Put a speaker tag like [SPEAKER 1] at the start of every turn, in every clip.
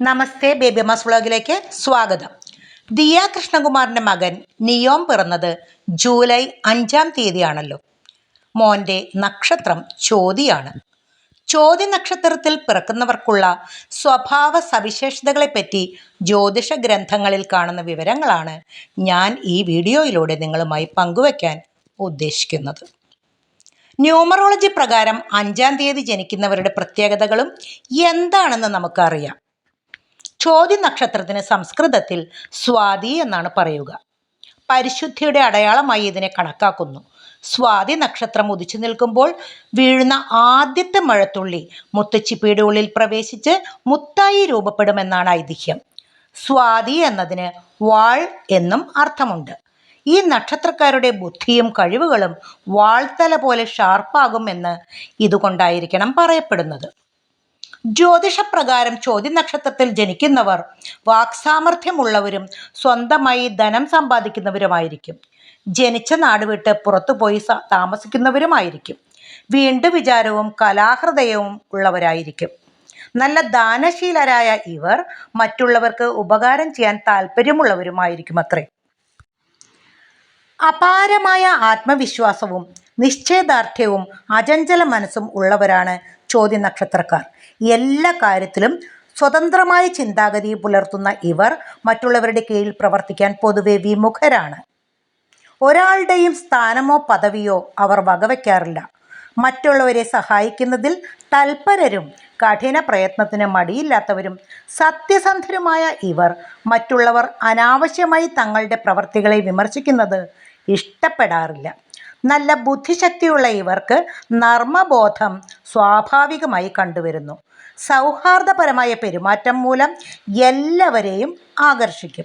[SPEAKER 1] നമസ്തേ baby mass വ്ളോഗിലേക്ക് സ്വാഗതം. ദിയ കൃഷ്ണകുമാറിന്റെ മകൻ നിയോം പിറന്നത് ജൂലൈ അഞ്ചാം തീയതിയാണല്ലോ. മോന്റെ നക്ഷത്രം ചോതിയാണ്. ചോതി നക്ഷത്രത്തിൽ പിറക്കുന്നവർക്കുള്ള സ്വഭാവ സവിശേഷതകളെപ്പറ്റി ജ്യോതിഷ ഗ്രന്ഥങ്ങളിൽ കാണുന്ന വിവരങ്ങളാണ് ഞാൻ ഈ വീഡിയോയിലൂടെ നിങ്ങളുമായി പങ്കുവയ്ക്കാൻ ഉദ്ദേശിക്കുന്നത്. ന്യൂമറോളജി പ്രകാരം അഞ്ചാം തീയതി ജനിക്കുന്നവരുടെ പ്രത്യേകതകളും എന്താണെന്ന് നമുക്കറിയാം. ചോദ്യ നക്ഷത്രത്തിന് സംസ്കൃതത്തിൽ സ്വാതി എന്നാണ് പറയുക. പരിശുദ്ധിയുടെ അടയാളമായി ഇതിനെ കണക്കാക്കുന്നു. സ്വാതി നക്ഷത്രം ഉദിച്ചു നിൽക്കുമ്പോൾ വീഴുന്ന ആദ്യത്തെ മഴത്തുള്ളി മുത്തച്ചിപ്പിയുടെ ഉള്ളിൽ പ്രവേശിച്ച് മുത്തായി രൂപപ്പെടുമെന്നാണ് ഐതിഹ്യം. സ്വാതി എന്നതിന് വാൾ എന്നും അർത്ഥമുണ്ട്. ഈ നക്ഷത്രക്കാരുടെ ബുദ്ധിയും കഴിവുകളും വാൾത്തല പോലെ ഷാർപ്പാകും എന്ന് ഇതുകൊണ്ടായിരിക്കണം പറയപ്പെടുന്നത്. ജ്യോതിഷപ്രകാരം ചോദ്യ നക്ഷത്രത്തിൽ ജനിക്കുന്നവർ വാക്സാമർഥ്യമുള്ളവരും സ്വന്തമായി ധനം സമ്പാദിക്കുന്നവരുമായിരിക്കും. ജനിച്ച നാട് വിട്ട് പുറത്തുപോയി താമസിക്കുന്നവരുമായിരിക്കും. വീണ്ടും വിചാരവും കലാഹൃദയവും ഉള്ളവരായിരിക്കും. നല്ല ദാനശീലരായ ഇവർ മറ്റുള്ളവർക്ക് ഉപകാരം ചെയ്യാൻ താല്പര്യമുള്ളവരുമായിരിക്കും അത്രേ അപാരമായ ആത്മവിശ്വാസവും നിശ്ചയദാർഢ്യവും അചഞ്ചല മനസ്സും ഉള്ളവരാണ് ചോദ്യ നക്ഷത്രക്കാർ എല്ലാ കാര്യത്തിലും സ്വതന്ത്രമായ ചിന്താഗതി പുലർത്തുന്ന ഇവർ മറ്റുള്ളവരുടെ കീഴിൽ പ്രവർത്തിക്കാൻ പൊതുവെ വിമുഖരാണ്. ഒരാളുടെയും സ്ഥാനമോ പദവിയോ അവർ വകവയ്ക്കാറില്ല മറ്റുള്ളവരെ സഹായിക്കുന്നതിൽ തൽപരരും കഠിന പ്രയത്നത്തിന് മടിയില്ലാത്തവരും സത്യസന്ധരുമായ ഇവർ മറ്റുള്ളവർ അനാവശ്യമായി തങ്ങളുടെ പ്രവർത്തികളെ വിമർശിക്കുന്നത് ഇഷ്ടപ്പെടാറില്ല. നല്ല ബുദ്ധിശക്തിയുള്ള ഇവർക്ക് നർമ്മബോധം സ്വാഭാവികമായി കണ്ടുവരുന്നു. സൗഹാർദ്ദപരമായ പെരുമാറ്റം മൂലം എല്ലാവരെയും ആകർഷിക്കും.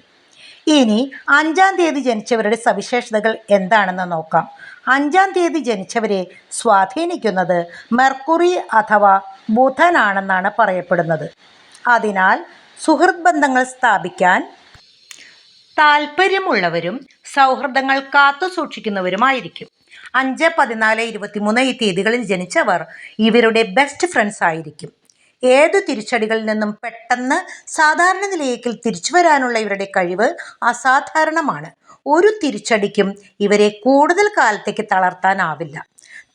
[SPEAKER 1] ഇനി അഞ്ചാം തീയതി ജനിച്ചവരുടെ സവിശേഷതകൾ എന്താണെന്ന് നോക്കാം. അഞ്ചാം തീയതി ജനിച്ചവരെ സ്വാധീനിക്കുന്നത് മെർക്കുറി അഥവാ ബുധനാണെന്നാണ് പറയപ്പെടുന്നത്. അതിനാൽ സുഹൃത് ബന്ധങ്ങൾ സ്ഥാപിക്കാൻ താല്പര്യമുള്ളവരും സൗഹൃദങ്ങൾ കാത്തു സൂക്ഷിക്കുന്നവരുമായിരിക്കും. അഞ്ച് പതിനാല് ഇരുപത്തിമൂന്ന് ഈ തീയതികളിൽ ജനിച്ചവർ ഇവരുടെ ബെസ്റ്റ് ഫ്രണ്ട്സ് ആയിരിക്കും. ഏത് തിരിച്ചടികളിൽ നിന്നും പെട്ടെന്ന് സാധാരണ നിലയിലേക്ക് തിരിച്ചു വരാനുള്ള ഇവരുടെ കഴിവ് അസാധാരണമാണ്. ഒരു തിരിച്ചടിക്കും ഇവരെ കൂടുതൽ കാലത്തേക്ക് തളർത്താനാവില്ല.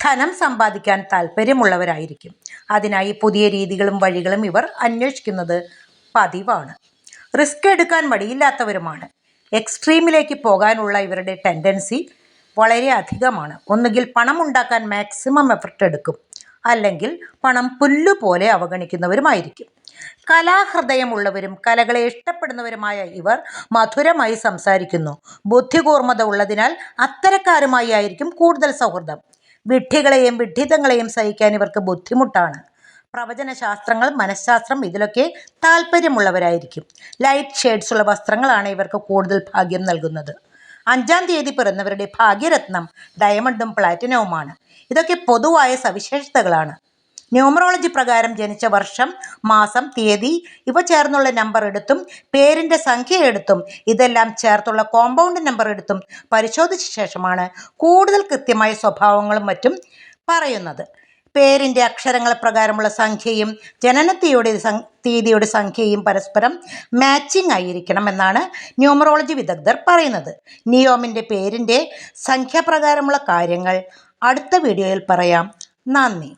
[SPEAKER 1] ധനം സമ്പാദിക്കാൻ താല്പര്യമുള്ളവരായിരിക്കും അതിനായി പുതിയ രീതികളും വഴികളും ഇവർ അന്വേഷിക്കുന്നത് പതിവാണ്. റിസ്ക് എടുക്കാൻ മടിയില്ലാത്തവരുമാണ്. എക്സ്ട്രീമിലേക്ക് പോകാനുള്ള ഇവരുടെ ടെൻഡൻസി വളരെ അധികമാണ് ഒന്നുകിൽ പണം ഉണ്ടാക്കാൻ മാക്സിമം എഫർട്ട് എടുക്കും. അല്ലെങ്കിൽ പണം പുല്ലുപോലെ അവഗണിക്കുന്നവരുമായിരിക്കും. കലാഹൃദയമുള്ളവരും കലകളെ ഇഷ്ടപ്പെടുന്നവരുമായ ഇവർ മധുരമായി സംസാരിക്കുന്നു. ബുദ്ധികൂർമ്മത ഉള്ളതിനാൽ അത്തരക്കാരുമായി ആയിരിക്കും കൂടുതൽ സൗഹൃദം. വിഡ്ഢികളെയും വിഡ്ഢിതങ്ങളെയും സഹിക്കാൻ ഇവർക്ക് ബുദ്ധിമുട്ടാണ്. പ്രവചനശാസ്ത്രങ്ങൾ മനഃശാസ്ത്രം ഇതിലൊക്കെ താല്പര്യമുള്ളവരായിരിക്കും ലൈറ്റ് ഷെയ്ഡ്സ് ഉള്ള വസ്ത്രങ്ങളാണ് ഇവർക്ക് കൂടുതൽ ഭാഗ്യം നൽകുന്നത്. അഞ്ചാം തീയതി പിറന്നവരുടെ ഭാഗ്യരത്നം ഡയമണ്ടും പ്ലാറ്റിനവുമാണ് ഇതൊക്കെ പൊതുവായ സവിശേഷതകളാണ്. ന്യൂമറോളജി പ്രകാരം ജനിച്ച വർഷം മാസം തീയതി ഇവ ചേർന്നുള്ള നമ്പർ എടുത്തും പേരിന്റെ സംഖ്യ എടുത്തും ഇതെല്ലാം ചേർത്തുള്ള കോമ്പൗണ്ട് നമ്പർ എടുത്തും പരിശോധിച്ച ശേഷമാണ് കൂടുതൽ കൃത്യമായ സ്വഭാവങ്ങളും മറ്റും പറയുന്നത്. പേരിന്റെ അക്ഷരങ്ങൾ പ്രകാരമുള്ള സംഖ്യയും ജനനത്തീയുടെ തീയതിയുടെ സംഖ്യയും പരസ്പരം മാച്ചിങ് ആയിരിക്കണം എന്നാണ് ന്യൂമറോളജി വിദഗ്ധർ പറയുന്നത്. നിയോമിന്റെ പേരിന്റെ സംഖ്യാപ്രകാരമുള്ള കാര്യങ്ങൾ അടുത്ത വീഡിയോയിൽ പറയാം. നന്ദി.